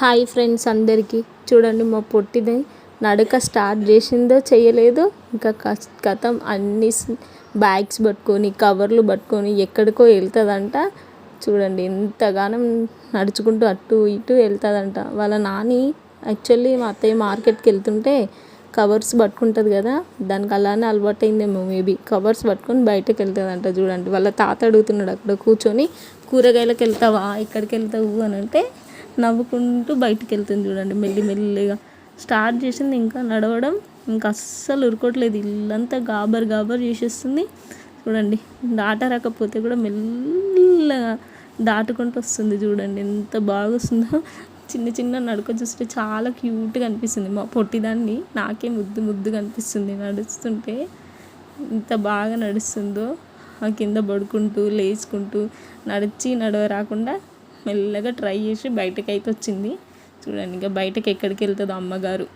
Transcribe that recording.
Hi friends అందరికీ. చూడండి మా పొట్టిది నడక స్టార్ట్ చేసిందో చేయలేదో ఇంకా కస్- కథం అన్ని బ్యాగ్స్ పట్టుకొని కవర్లు పట్టుకొని ఎక్కడికో వెళ్తుందంట. చూడండి ఎంతగానం నడుచుకుంటూ అటు ఇటు వెళ్తుందంట. వాళ్ళ నాని యాక్చువల్లీ మా అత్తయ్య మార్కెట్కి వెళ్తుంటే కవర్స్ పట్టుకుంటుంది కదా దానికి అలానే అలవాటైందేమో మేబీ కవర్స్ పట్టుకొని బయటకు వెళ్తుందంట చూడండి. వాళ్ళ తాత అడుగుతున్నాడు అక్కడ కూర్చొని కూరగాయలకు వెళ్తావా? ఎక్కడికి వెళ్తావు? అని అంటే నవ్వుకుంటూ బయటికి వెళ్తుంది చూడండి మెల్లి మెల్లిగా. స్టార్ట్ చేసింది ఇంకా నడవడం ఇంకా అస్సలు ఉరుకోవట్లేదు. ఇల్లంతా గాబర్ గాబర్ చేసేస్తుంది. చూడండి దాట రాకపోతే కూడా మెల్లగా దాటుకుంటూ వస్తుంది చూడండి ఎంత బాగా వస్తుందో చిన్న చిన్న నడక చూస్తే చాలా క్యూట్గా అనిపిస్తుంది. మా పొట్టిదాన్ని నాకే ముద్దు ముద్దుగా అనిపిస్తుంది నడుస్తుంటే. ఎంత బాగా నడుస్తుందో. ఆ కింద పడుకుంటూ లేచుకుంటూ నడిచి నడవ రాకుండా మెల్లగా ట్రై చేసి బయటకు అయితే వచ్చింది. చూడండి ఇంకా బయటకి ఎక్కడికి వెళ్తుందో అమ్మగారు.